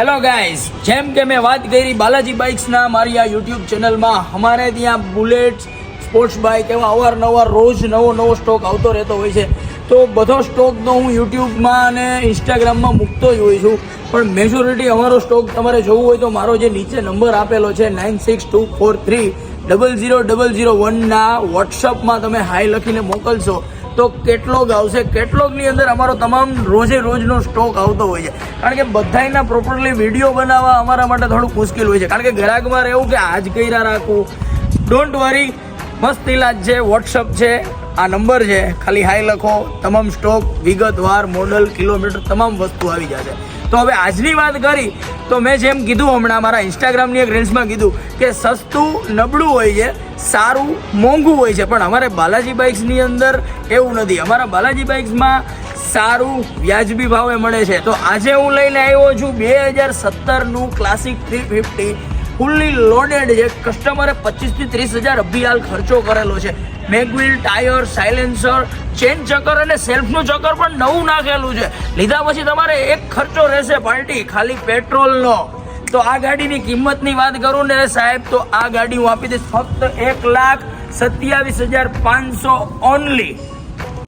Hello guys જેમ કે મેં વાત કરી બાલાજી બાઇક્સના મારી આ યુટ્યુબ ચેનલમાં અમારે ત્યાં બુલેટ સ્પોર્ટ્સ બાઇક એવા અવારનવાર રોજ નવો નવો સ્ટોક આવતો રહેતો હોય છે. તો બધો સ્ટોકનો હું યુટ્યુબમાં અને ઇન્સ્ટાગ્રામમાં મૂકતો જ હોઉં છું. પણ મેજોરિટી અમારો સ્ટોક તમારે જોવું હોય તો મારો જે નીચે નંબર આપેલો છે nine six two four three double zero double zero વનના વોટ્સઅપમાં તમે હાઈ લખીને મોકલશો. તો કેટલોગ આવશે કેટલોગની અંદર અમારો તમામ રોજે રોજનો સ્ટોક આવતો હોય છે. કારણ કે બધાયના પ્રોપરલી વીડિયો બનાવવા અમારા માટે થોડુંક મુશ્કેલ હોય છે. કારણ કે ગ્રાહકમાં રહેવું કે આજ કર્યા રાખવું ડોન્ટ વરી મસ્ત ઇલાજ છે વોટ્સઅપ છે, આ નંબર છે. ખાલી હાઈ લખો, તમામ સ્ટોક વિગતવાર મોડલ કિલોમીટર તમામ વસ્તુ આવી જશે. તો હવે આજની વાત કરી, તો મેં જેમ કીધું હમણાં મારા ઇન્સ્ટાગ્રામની એક રીલ્સમાં કીધું કે સસ્તું, નબળું હોય છે, સારું, મોંઘું હોય છે. પણ અમારે બાલાજી બાઇક્સની અંદર એવું નથી. અમારા બાલાજી બાઇક્સમાં સારું, વ્યાજબી ભાવે મળે છે. તો આજે હું લઈને આવ્યો છું બે હજાર સત્તરનું classic three fifty fully loaded છે કસ્ટમરે પચીસથી ત્રીસ હજાર અભિયાલ ખર્ચો કરેલો છે. મેગવિલ ટાયર સાયલેન્સર ચેન ચક્કર અને સેલ્ફનું ચક્કર પણ નવું નાખેલું છે. લીધા પછી તમારે એક ખર્ચો રહેશે પાર્ટી, ખાલી પેટ્રોલનો. તો આ ગાડીની કિંમતની વાત કરું ને સાહેબ, તો આ ગાડી હું આપી દઈશ ફક્ત એક લાખ સત્યાવીસ હજાર પાંચસો ઓનલી